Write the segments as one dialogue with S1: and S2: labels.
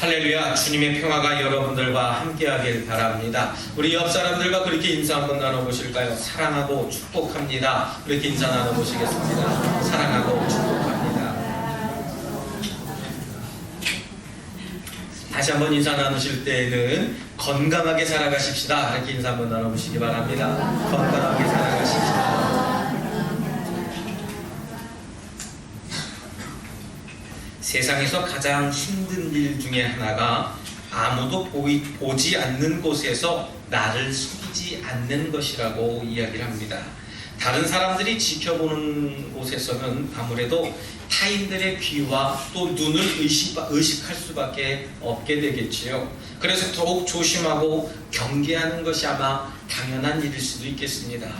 S1: 할렐루야 주님의 평화가 여러분들과 함께하길 바랍니다. 우리 옆 사람들과 그렇게 인사 한번 나눠보실까요? 사랑하고 축복합니다. 그렇게 인사 나눠보시겠습니다. 사랑하고 축복합니다. 다시 한번 인사 나누실 때에는 건강하게 살아가십시다. 이렇게 인사 한번 나눠보시기 바랍니다. 건강하게 살아가십시다. 세상에서 가장 힘든 일 중에 하나가 아무도 보이, 보지 않는 곳에서 나를 속이지 않는 것이라고 이야기를 합니다. 다른 사람들이 지켜보는 곳에서는 아무래도 타인들의 귀와 또 눈을 의식, 의식할 수밖에 없게 되겠지요. 그래서 더욱 조심하고 경계하는 것이 아마 당연한 일일 수도 있겠습니다.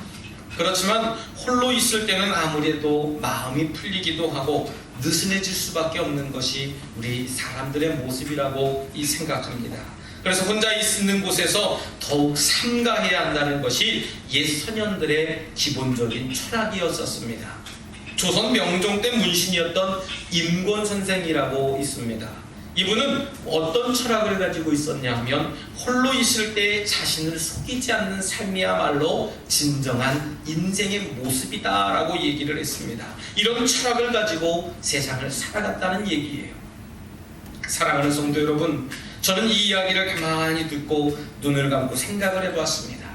S1: 그렇지만 홀로 있을 때는 아무래도 마음이 풀리기도 하고 느슨해질 수밖에 없는 것이 우리 사람들의 모습이라고 이 생각합니다. 그래서 혼자 있는 곳에서 더욱 삼가해야 한다는 것이 옛 선현들의 기본적인 철학이었었습니다. 조선 명종 때 문신이었던 임권 선생이라고 있습니다. 이분은 어떤 철학을 가지고 있었냐 하면 홀로 있을 때 자신을 속이지 않는 삶이야말로 진정한 인생의 모습이다라고 얘기를 했습니다. 이런 철학을 가지고 세상을 살아갔다는 얘기예요. 사랑하는 성도 여러분, 저는 이 이야기를 가만히 듣고 눈을 감고 생각을 해보았습니다.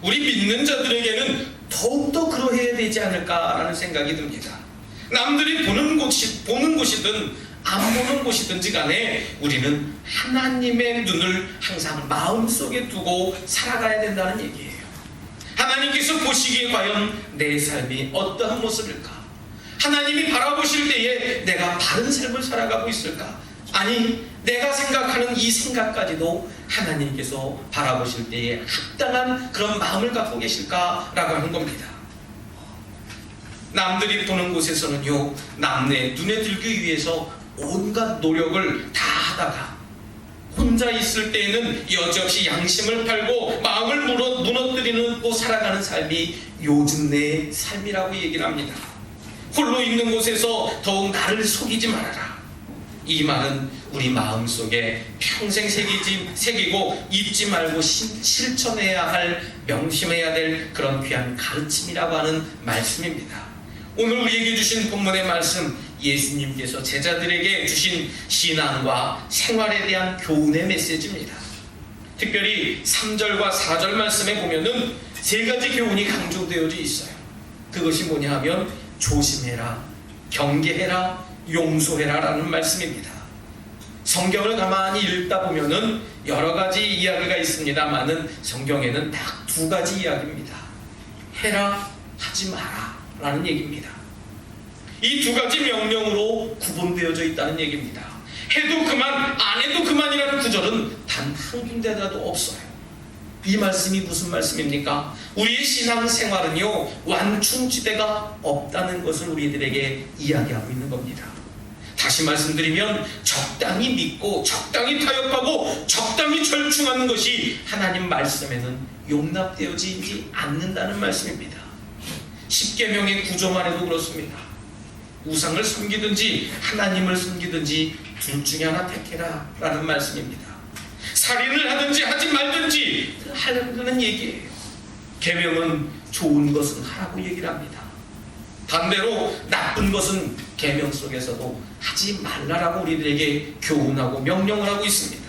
S1: 우리 믿는 자들에게는 더욱더 그러해야 되지 않을까라는 생각이 듭니다. 남들이 보는 곳이 보는 곳이든 안 보는 곳이든지 간에 우리는 하나님의 눈을 항상 마음속에 두고 살아가야 된다는 얘기예요. 하나님께서 보시기에 과연 내 삶이 어떠한 모습일까? 하나님이 바라보실 때에 내가 바른 삶을 살아가고 있을까? 아니, 내가 생각하는 이 생각까지도 하나님께서 바라보실 때에 합당한 그런 마음을 갖고 계실까라고 하는 겁니다. 남들이 보는 곳에서는요, 남의 눈에 들기 위해서 온갖 노력을 다 하다가 혼자 있을 때에는 여지없이 양심을 팔고 마음을 무너, 무너뜨리고 살아가는 삶이 요즘 내 삶이라고 얘기를 합니다. 홀로 있는 곳에서 더욱 나를 속이지 말아라. 이 말은 우리 마음 속에 평생 새기지, 새기고 잊지 말고 신, 실천해야 할 명심해야 될 그런 귀한 가르침이라고 하는 말씀입니다. 오늘 우리에게 주신 본문의 말씀 예수님께서 제자들에게 주신 신앙과 생활에 대한 교훈의 메시지입니다. 특별히 3절과 4절 말씀에 보면은 세 가지 교훈이 강조되어져 있어요. 그것이 뭐냐 하면 조심해라, 경계해라, 용서해라 라는 말씀입니다. 성경을 가만히 읽다 보면은 여러 가지 이야기가 있습니다만은 성경에는 딱 두 가지 이야기입니다. 해라, 하지 마라 라는 얘기입니다. 이 두 가지 명령으로 구분되어져 있다는 얘기입니다. 해도 그만, 안 해도 그만이라는 구절은 단 한 군데라도 없어요. 이 말씀이 무슨 말씀입니까? 우리의 신앙생활은요, 완충지대가 없다는 것을 우리들에게 이야기하고 있는 겁니다. 다시 말씀드리면, 적당히 믿고, 적당히 타협하고, 적당히 절충하는 것이 하나님 말씀에는 용납되어지지 않는다는 말씀입니다. 십계명의 구조만 해도 그렇습니다. 우상을 섬기든지 하나님을 섬기든지 둘 중에 하나 택해라 라는 말씀입니다. 살인을 하든지 하지 말든지 하라는 얘기예요. 계명은 좋은 것은 하라고 얘기를 합니다. 반대로 나쁜 것은 계명 속에서도 하지 말라라고 우리들에게 교훈하고 명령을 하고 있습니다.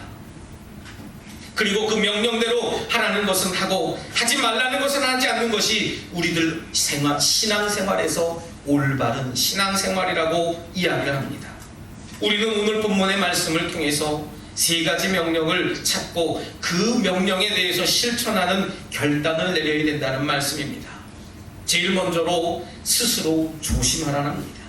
S1: 그리고 그 명령대로 하라는 것은 하고 하지 말라는 것은 하지 않는 것이 우리들 생활, 신앙생활에서 올바른 신앙생활이라고 이야기를 합니다. 우리는 오늘 본문의 말씀을 통해서 세 가지 명령을 찾고 그 명령에 대해서 실천하는 결단을 내려야 된다는 말씀입니다. 제일 먼저로 스스로 조심하라는 겁니다.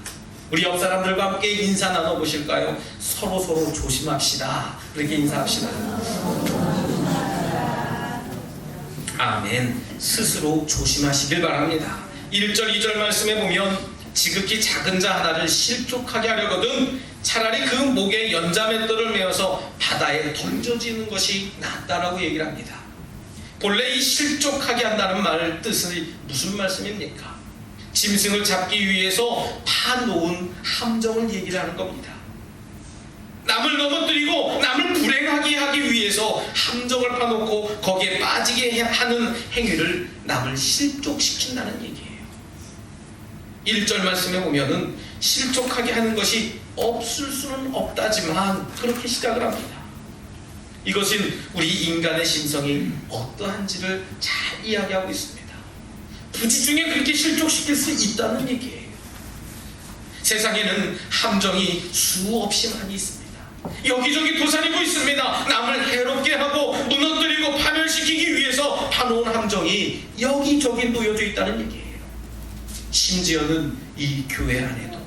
S1: 우리 옆 사람들과 함께 인사 나눠 보실까요? 서로 서로 조심합시다. 그렇게 인사합시다. 아멘. 스스로 조심하시길 바랍니다. 1절, 2절 말씀에 보면 지극히 작은 자 하나를 실족하게 하려거든 차라리 그 목에 연자맷돌을 메어서 바다에 던져지는 것이 낫다라고 얘기를 합니다. 본래 이 실족하게 한다는 말 뜻이 무슨 말씀입니까? 짐승을 잡기 위해서 파놓은 함정을 얘기를 하는 겁니다. 남을 넘어뜨리고 남을 불행하게 하기 위해서 함정을 파놓고 거기에 빠지게 하는 행위를 남을 실족시킨다는 얘기예요. 1절 말씀에 보면은 실족하게 하는 것이 없을 수는 없다지만 그렇게 시작을 합니다. 이것은 우리 인간의 심성이 어떠한지를 잘 이야기하고 있습니다. 부지 중에 그렇게 실족시킬 수 있다는 얘기예요. 세상에는 함정이 수없이 많이 있습니다. 여기저기 도사리고 있습니다. 남을 해롭게 하고 무너뜨리고 파멸시키기 위해서 파놓은 함정이 여기저기 놓여져 있다는 얘기예요. 심지어는 이 교회 안에도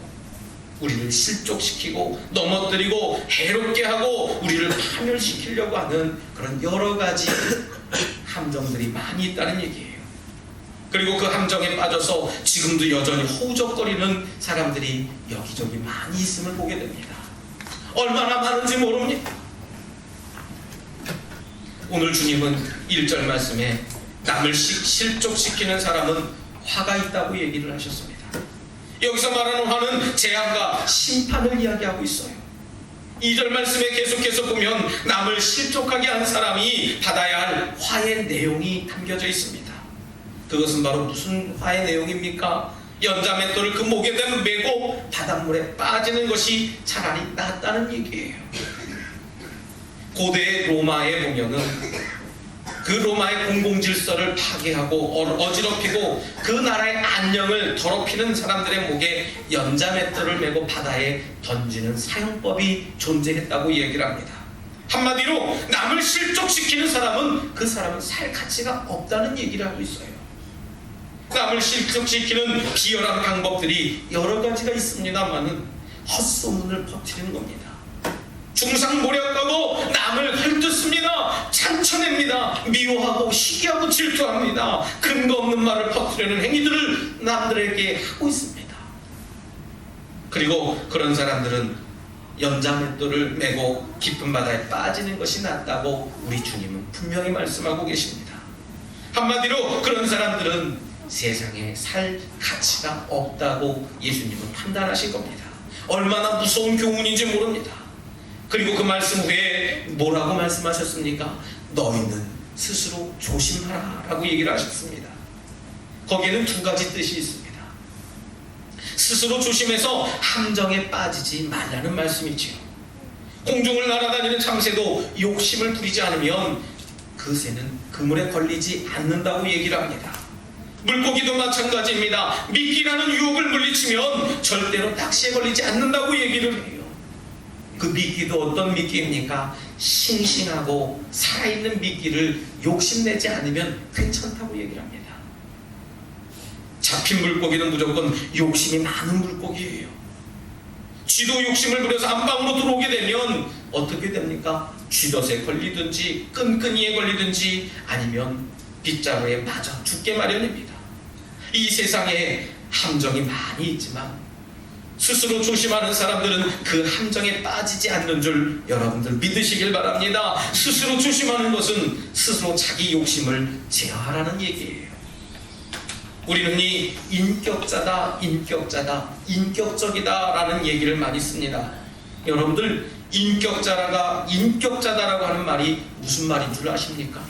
S1: 우리를 실족시키고 넘어뜨리고 해롭게 하고 우리를 파멸시키려고 하는 그런 여러 가지 함정들이 많이 있다는 얘기예요. 그리고 그 함정에 빠져서 지금도 여전히 허우적거리는 사람들이 여기저기 많이 있음을 보게 됩니다. 얼마나 많은지 모릅니다. 오늘 주님은 1절 말씀에 남을 시- 실족시키는 사람은 화가 있다고 얘기를 하셨습니다. 여기서 말하는 화는 재앙과 심판을 이야기하고 있어요. 2절 말씀에 계속해서 보면 남을 실족하게 한 사람이 받아야 할 화의 내용이 담겨져 있습니다. 그것은 바로 무슨 화의 내용입니까? 연자맷돌을 그 목에 메고 바닷물에 빠지는 것이 차라리 낫다는 얘기예요. 고대 로마에 보면은 그 로마의 공공 질서를 파괴하고 어- 어지럽히고 그 나라의 안녕을 더럽히는 사람들의 목에 연자맷돌을 메고 바다에 던지는 사용법이 존재했다고 얘기를 합니다. 한마디로 남을 실족시키는 사람은 그 사람은 살 가치가 없다는 얘기를 하고 있어요. 남을 실족시키는 비열한 방법들이 여러 가지가 있습니다만은 헛소문을 퍼뜨리는 겁니다. 중상모략하고 남을 헐뜯습니다. 창쳐냅니다. 미워하고 시기하고 질투합니다. 근거 없는 말을 퍼뜨리는 행위들을 남들에게 하고 있습니다. 그리고 그런 사람들은 연자맷돌을 메고 깊은 바다에 빠지는 것이 낫다고 우리 주님은 분명히 말씀하고 계십니다. 한마디로 그런 사람들은 세상에 살 가치가 없다고 예수님은 판단하신 겁니다. 얼마나 무서운 교훈인지 모릅니다. 그리고 그 말씀 후에 뭐라고 말씀하셨습니까? 너희는 스스로 조심하라 라고 얘기를 하셨습니다. 거기에는 두 가지 뜻이 있습니다. 스스로 조심해서 함정에 빠지지 말라는 말씀이지요. 공중을 날아다니는 참새도 욕심을 부리지 않으면 그 새는 그물에 걸리지 않는다고 얘기를 합니다. 물고기도 마찬가지입니다. 미끼라는 유혹을 물리치면 절대로 낚시에 걸리지 않는다고 얘기를 해요. 그 미끼도 어떤 미끼입니까? 싱싱하고 살아있는 미끼를 욕심내지 않으면 괜찮다고 얘기를 합니다. 잡힌 물고기는 무조건 욕심이 많은 물고기예요. 쥐도 욕심을 부려서 안방으로 들어오게 되면 어떻게 됩니까? 쥐덫에 걸리든지 끈끈이에 걸리든지 아니면 빗자루에 맞아 죽게 마련입니다. 이 세상에 함정이 많이 있지만 스스로 조심하는 사람들은 그 함정에 빠지지 않는 줄 여러분들 믿으시길 바랍니다. 스스로 조심하는 것은 스스로 자기 욕심을 제어하라는 얘기예요. 우리는 이 인격자다, 인격자다, 인격적이다라는 얘기를 많이 씁니다. 여러분들 인격자라가 인격자다라고 하는 말이 무슨 말인 줄 아십니까?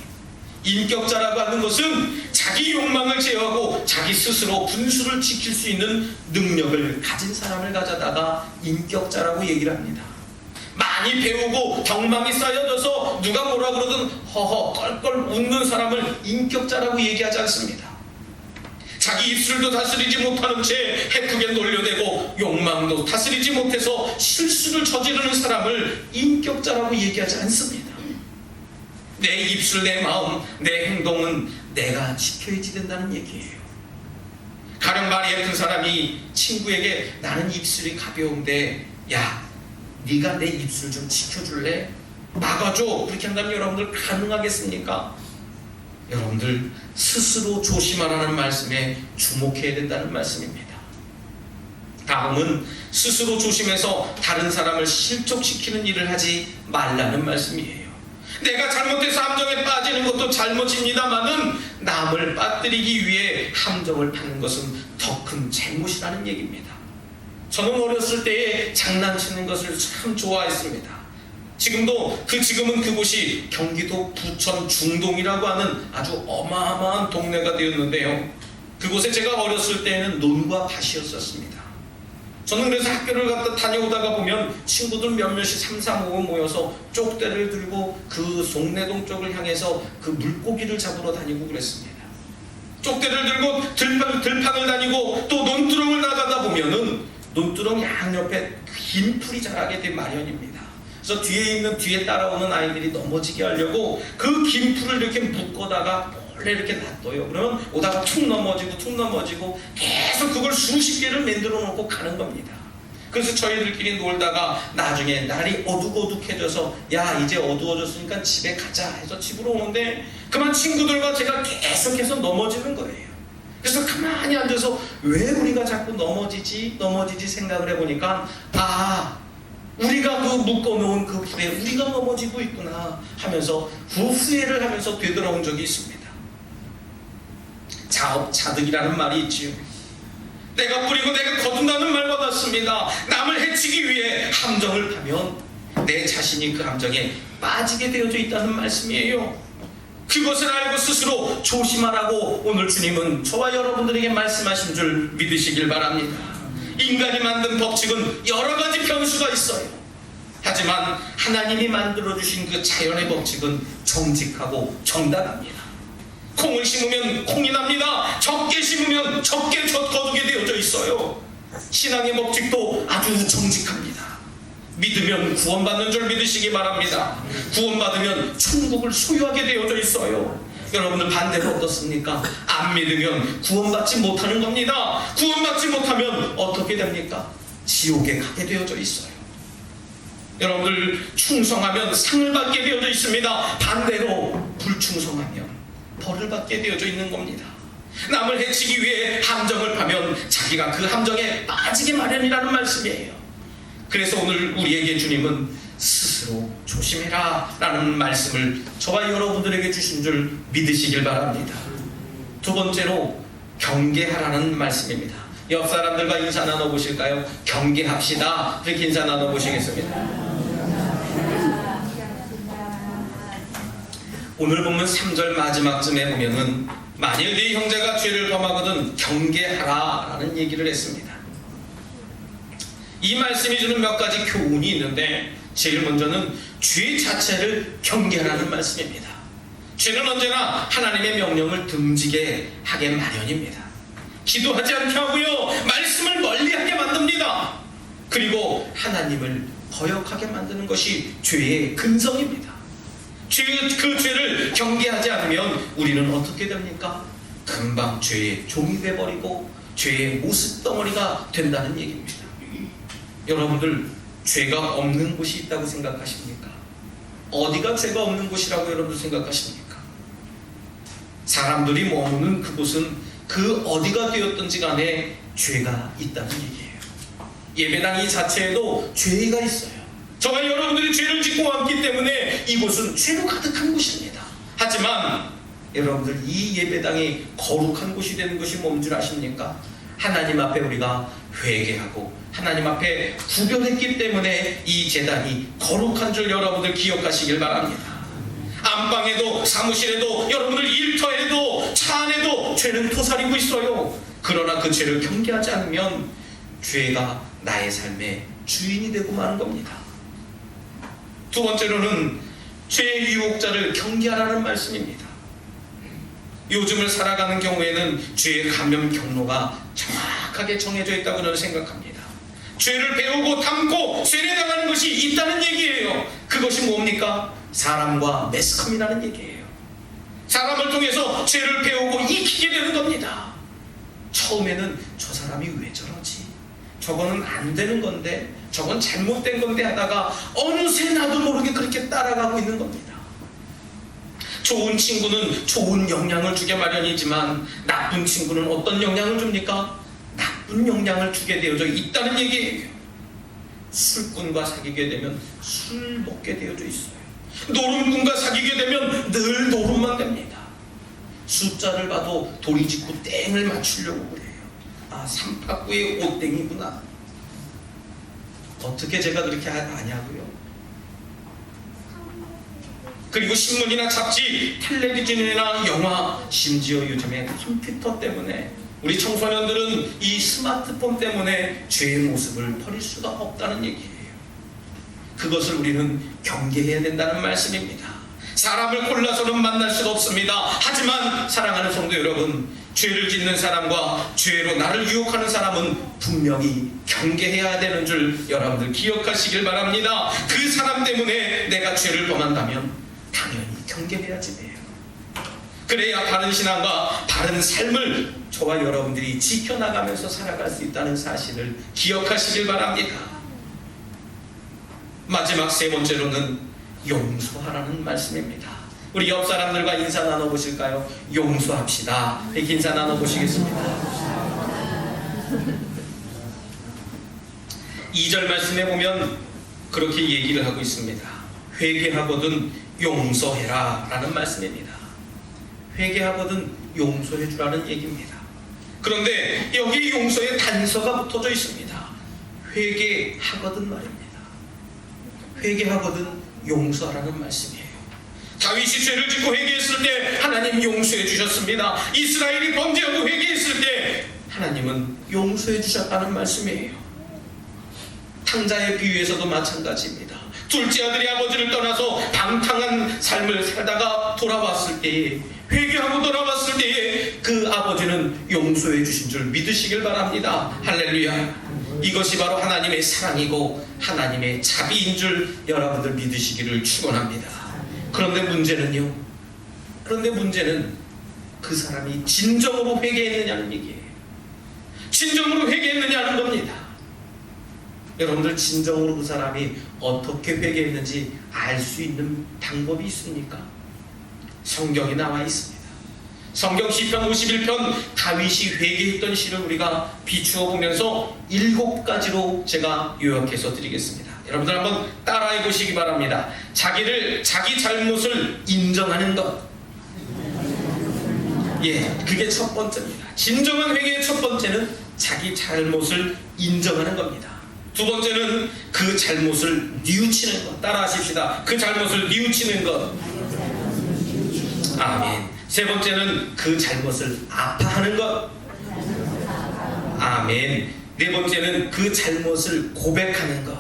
S1: 인격자라고 하는 것은 자기 욕망을 제어하고 자기 스스로 분수를 지킬 수 있는 능력을 가진 사람을 가져다가 인격자라고 얘기를 합니다. 많이 배우고 경망이 쌓여져서 누가 뭐라 그러든 허허 껄껄 웃는 사람을 인격자라고 얘기하지 않습니다. 자기 입술도 다스리지 못하는 채 해프게 놀려대고 욕망도 다스리지 못해서 실수를 저지르는 사람을 인격자라고 얘기하지 않습니다. 내 입술, 내 마음, 내 행동은 내가 지켜야지 된다는 얘기예요. 가령 말이 예쁜 사람이 친구에게 나는 입술이 가벼운데 야 네가 내 입술 좀 지켜줄래? 막아줘 그렇게 한다면 여러분들 가능하겠습니까? 여러분들 스스로 조심하라는 말씀에 주목해야 된다는 말씀입니다. 다음은 스스로 조심해서 다른 사람을 실족시키는 일을 하지 말라는 말씀이에요. 내가 잘못해서 함정에 빠지는 것도 잘못입니다만은 남을 빠뜨리기 위해 함정을 파는 것은 더 큰 잘못이라는 얘기입니다. 저는 어렸을 때에 장난치는 것을 참 좋아했습니다. 지금도 그 지금은 그곳이 경기도 부천 중동이라고 하는 아주 어마어마한 동네가 되었는데요. 그곳에 제가 어렸을 때에는 논과 밭이었었습니다. 저는 그래서 학교를 갔다 다녀오다가 보면 친구들 몇몇이 삼삼오오 모여서 쪽대를 들고 그 송내동 쪽을 향해서 그 물고기를 잡으러 다니고 그랬습니다. 쪽대를 들고 들판, 들판을 다니고 또 논두렁을 나가다 보면은 논두렁 양옆에 긴 풀이 자라게 된 마련입니다. 그래서 뒤에 있는 뒤에 따라오는 아이들이 넘어지게 하려고 그 긴 풀을 이렇게 묶어다가 몰래 이렇게 놔둬요. 그러면 오다가 툭 넘어지고 툭 넘어지고 계속 그걸 수십 개를 만들어 놓고 가는 겁니다. 그래서 저희들끼리 놀다가 나중에 날이 어둑어둑해져서 야 이제 어두워졌으니까 집에 가자 해서 집으로 오는데 그만 친구들과 제가 계속해서 넘어지는 거예요. 그래서 가만히 앉아서 왜 우리가 자꾸 넘어지지 넘어지지 생각을 해보니까 아 우리가 그 묶어놓은 그 불에 우리가 넘어지고 있구나 하면서 그 후회를 하면서 되돌아온 적이 있습니다. 자업자득이라는 말이 있지요. 내가 뿌리고 내가 거둔다는 말과 같습니다. 남을 해치기 위해 함정을 파면 내 자신이 그 함정에 빠지게 되어져 있다는 말씀이에요. 그것을 알고 스스로 조심하라고 오늘 주님은 저와 여러분들에게 말씀하신 줄 믿으시길 바랍니다. 인간이 만든 법칙은 여러 가지 변수가 있어요. 하지만 하나님이 만들어 주신 그 자연의 법칙은 정직하고 정당합니다. 콩을 심으면 콩이 납니다. 적게 심으면 적게 거두게 되어져 있어요. 신앙의 법칙도 아주 정직합니다. 믿으면 구원받는 줄 믿으시기 바랍니다. 구원받으면 천국을 소유하게 되어져 있어요. 여러분들 반대로 어떻습니까? 안 믿으면 구원받지 못하는 겁니다. 구원받지 못하면 어떻게 됩니까? 지옥에 가게 되어져 있어요. 여러분들 충성하면 상을 받게 되어져 있습니다. 반대로 불충성하면 벌을 받게 되어져 있는 겁니다. 남을 해치기 위해 함정을 파면 자기가 그 함정에 빠지게 마련이라는 말씀이에요. 그래서 오늘 우리에게 주님은 스스로 조심해라 라는 말씀을 저와 여러분들에게 주신 줄 믿으시길 바랍니다. 두 번째로 경계하라는 말씀입니다. 옆 사람들과 인사 나눠보실까요? 경계합시다. 그렇게 인사 나눠보시겠습니다. 오늘 보면 3절 마지막쯤에 보면은 만일 네 형제가 죄를 범하거든 경계하라 라는 얘기를 했습니다. 이 말씀이 주는 몇 가지 교훈이 있는데 제일 먼저는 죄 자체를 경계하라는 말씀입니다. 죄는 언제나 하나님의 명령을 등지게 하게 마련입니다. 기도하지 않게 하고요. 말씀을 멀리하게 만듭니다. 그리고 하나님을 거역하게 만드는 것이 죄의 근성입니다. 죄, 그 죄를 경계하지 않으면 우리는 어떻게 됩니까? 금방 죄의 종이 돼버리고 죄의 모습 덩어리가 된다는 얘기입니다. 여러분들 죄가 없는 곳이 있다고 생각하십니까? 어디가 죄가 없는 곳이라고 여러분들 생각하십니까? 사람들이 머무는 그곳은 그 어디가 되었든지 간에 죄가 있다는 얘기예요. 예배당 이 자체에도 죄가 있어요. 저와 여러분들이 죄를 짓고 왔기 때문에 이곳은 죄로 가득한 곳입니다. 하지만 여러분들 이 예배당이 거룩한 곳이 되는 것이 뭔 줄 아십니까? 하나님 앞에 우리가 회개하고 하나님 앞에 구별했기 때문에 이 재단이 거룩한 줄 여러분들 기억하시길 바랍니다. 안방에도 사무실에도 여러분들 일터에도 차 안에도 죄는 토사리고 있어요. 그러나 그 죄를 경계하지 않으면 죄가 나의 삶의 주인이 되고 마는 겁니다. 두 번째로는 죄의 유혹자를 경계하라는 말씀입니다. 요즘을 살아가는 경우에는 죄의 감염 경로가 정확하게 정해져 있다고 저는 생각합니다. 죄를 배우고 담고 세례당하는 것이 있다는 얘기예요. 그것이 뭡니까? 사람과 매스컴이라는 얘기예요. 사람을 통해서 죄를 배우고 익히게 되는 겁니다. 처음에는 저 사람이 왜 저러지? 저거는 안 되는 건데, 저건 잘못된 건데 하다가 어느새 나도 모르게 그렇게 따라가고 있는 겁니다. 좋은 친구는 좋은 영향을 주게 마련이지만 나쁜 친구는 어떤 영향을 줍니까? 나쁜 영향을 주게 되어져 있다는 얘기예요. 술꾼과 사귀게 되면 술 먹게 되어져 있어요. 노름꾼과 사귀게 되면 늘 노름만 됩니다. 숫자를 봐도 도리 짓고 땡을 맞추려고 그래요. 아, 삼팍구의 오땡이구나. 어떻게 제가 그렇게 아- 아냐고요? 그리고 신문이나 잡지, 텔레비전이나 영화, 심지어 요즘에 컴퓨터 때문에 우리 청소년들은 이 스마트폰 때문에 죄의 모습을 버릴 수가 없다는 얘기예요. 그것을 우리는 경계해야 된다는 말씀입니다. 사람을 골라서는 만날 수가 없습니다. 하지만 사랑하는 성도 여러분, 죄를 짓는 사람과 죄로 나를 유혹하는 사람은 분명히 경계해야 되는 줄 여러분들 기억하시길 바랍니다. 그 사람 때문에 내가 죄를 범한다면 당연히 경계해야지 돼요. 그래야 바른 신앙과 바른 삶을 저와 여러분들이 지켜나가면서 살아갈 수 있다는 사실을 기억하시길 바랍니다. 마지막 세 번째로는 용서하라는 말씀입니다. 우리 옆 사람들과 인사 나눠보실까요? 용서합시다. 이렇게 인사 나눠보시겠습니다. 2절 말씀에 보면 그렇게 얘기를 하고 있습니다. 회개하거든 용서해라 라는 말씀입니다. 회개하거든 용서해 주라는 얘기입니다. 그런데 여기 용서의 단서가 붙어져 있습니다. 회개하거든 말입니다. 회개하거든 용서하라는 말씀이에요. 다윗이 죄를 짓고 회개했을 때 하나님 용서해 주셨습니다. 이스라엘이 범죄하고 회개했을 때 하나님은 용서해 주셨다는 말씀이에요. 탕자의 비유에서도 마찬가지입니다. 둘째 아들이 아버지를 떠나서 방탕한 삶을 살다가 돌아왔을 때에 회개하고 돌아왔을 때에 그 아버지는 용서해 주신 줄 믿으시길 바랍니다. 할렐루야. 이것이 바로 하나님의 사랑이고 하나님의 자비인 줄 여러분들 믿으시기를 축원합니다. 그런데 문제는요. 그런데 문제는 그 사람이 진정으로 회개했느냐는 얘기예요. 진정으로 회개했느냐는 겁니다. 여러분들 진정으로 그 사람이 어떻게 회개했는지 알 수 있는 방법이 있습니까? 성경에 나와 있습니다. 성경 시편 51편 다윗이 회개했던 시를 우리가 비추어 보면서 일곱 가지로 제가 요약해서 드리겠습니다. 여러분들 한번 따라해 보시기 바랍니다. 자기를 자기 잘못을 인정하는 것. 예, 그게 첫 번째입니다. 진정한 회개의 첫 번째는 자기 잘못을 인정하는 겁니다. 두 번째는 그 잘못을 뉘우치는 것. 따라 하십시다. 그 잘못을 뉘우치는 것. 아멘. 세 번째는 그 잘못을 아파하는 것. 아멘. 네 번째는 그 잘못을 고백하는 것.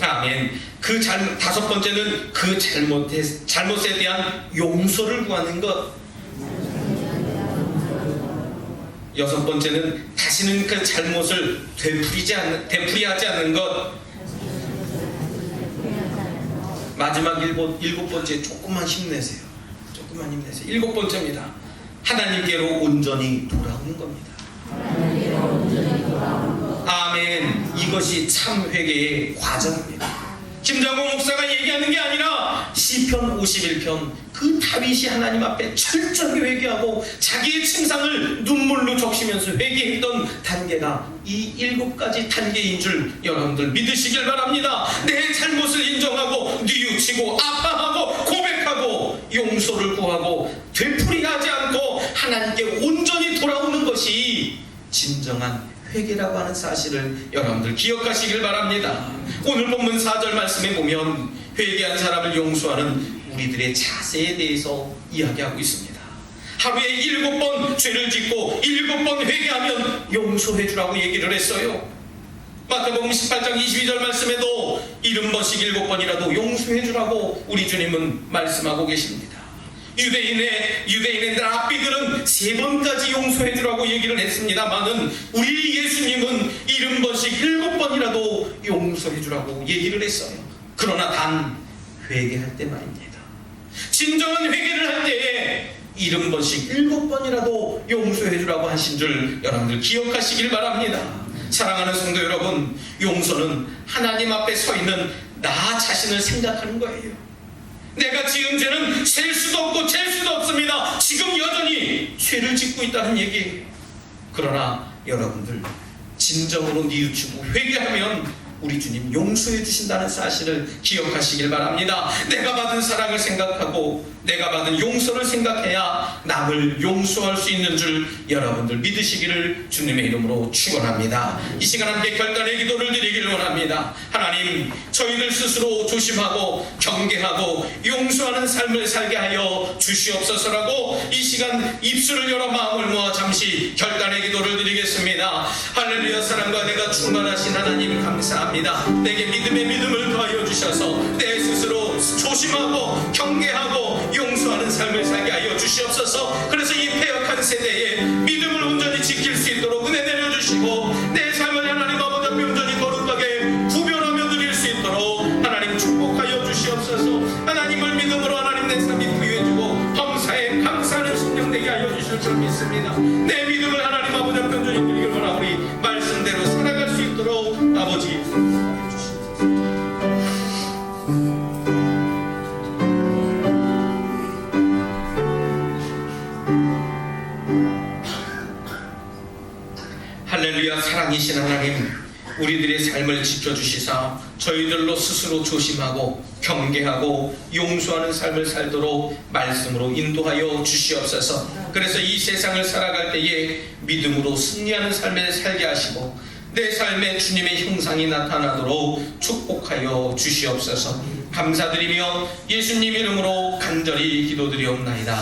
S1: 아멘. 그 잘, 다섯 번째는 그 잘못에, 잘못에 대한 용서를 구하는 것. 여섯 번째는 다시는 그 잘못을 되풀이지 않는, 되풀이하지 않는 것. 마지막 일곱, 일곱 번째 조금만 힘내세요. 조금만 힘내세요. 일곱 번째입니다. 하나님께로 온전히 돌아오는 겁니다. 아멘. 이것이 참 회개의 과정입니다. 김장호 목사가 얘기하는 게 아니라 시편 51편 그 다윗이 하나님 앞에 철저히 회개하고 자기의 침상을 눈물로 적시면서 회개했던 단계가 이 일곱 가지 단계인 줄 여러분들 믿으시길 바랍니다. 내 잘못을 인정하고 뉘우치고 아파하고 고백하고 용서를 구하고 되풀이하지 않고 하나님께 온전히 돌아오는 것이 진정한 회개라고 하는 사실을 여러분들 기억하시길 바랍니다. 오늘 본문 4절 말씀에 보면 회개한 사람을 용서하는 우리들의 자세에 대해서 이야기하고 있습니다. 하루에 일곱 번 죄를 짓고 일곱 번 회개하면 용서해 주라고 얘기를 했어요. 마태복음 18장 22절 말씀에도 일흔 번씩 일곱 번이라도 용서해 주라고 우리 주님은 말씀하고 계십니다. 유대인의 유대인의 랍비들은 세 번까지 용서해 주라고 얘기를 했습니다만은 우리 예수님은 일흔 번씩 일곱 번이라도 용서해 주라고 얘기를 했어요. 그러나 단 회개할 때 말입니다. 진정한 회개를 할 때에 일흔 번씩 일곱 번이라도 용서해 주라고 하신 줄 여러분들 기억하시길 바랍니다. 사랑하는 성도 여러분, 용서는 하나님 앞에 서 있는 나 자신을 생각하는 거예요. 내가 지은 죄는 셀 수도 없고 잴 수도 없습니다. 지금 여전히 죄를 짓고 있다는 얘기예요. 그러나 여러분들 진정으로 뉘우치고 회개하면 우리 주님 용서해 주신다는 사실을 기억하시길 바랍니다. 내가 받은 사랑을 생각하고 내가 받은 용서를 생각해야 남을 용서할 수 있는 줄 여러분들 믿으시기를 주님의 이름으로 축원합니다. 이 시간 함께 결단의 기도를 드리기를 원합니다. 하나님, 저희들 스스로 조심하고 경계하고 용서하는 삶을 살게 하여 주시옵소서라고 이 시간 입술을 열어 마음을 모아 잠시 결단의 기도를 드리겠습니다. 할렐루야 사랑과 내가 충만하신 하나님 감사합니다. 내게 믿음의 믿음을 더하여 주셔서 내 스스로 조심하고 경계하고 삶을 살게 하여 주시옵소서. 그래서 이 폐역한 세대에 삶을 지켜주시사 저희들로 스스로 조심하고 경계하고 용서하는 삶을 살도록 말씀으로 인도하여 주시옵소서. 그래서 이 세상을 살아갈 때에 믿음으로 승리하는 삶을 살게 하시고 내 삶에 주님의 형상이 나타나도록 축복하여 주시옵소서. 감사드리며 예수님 이름으로 간절히 기도드리옵나이다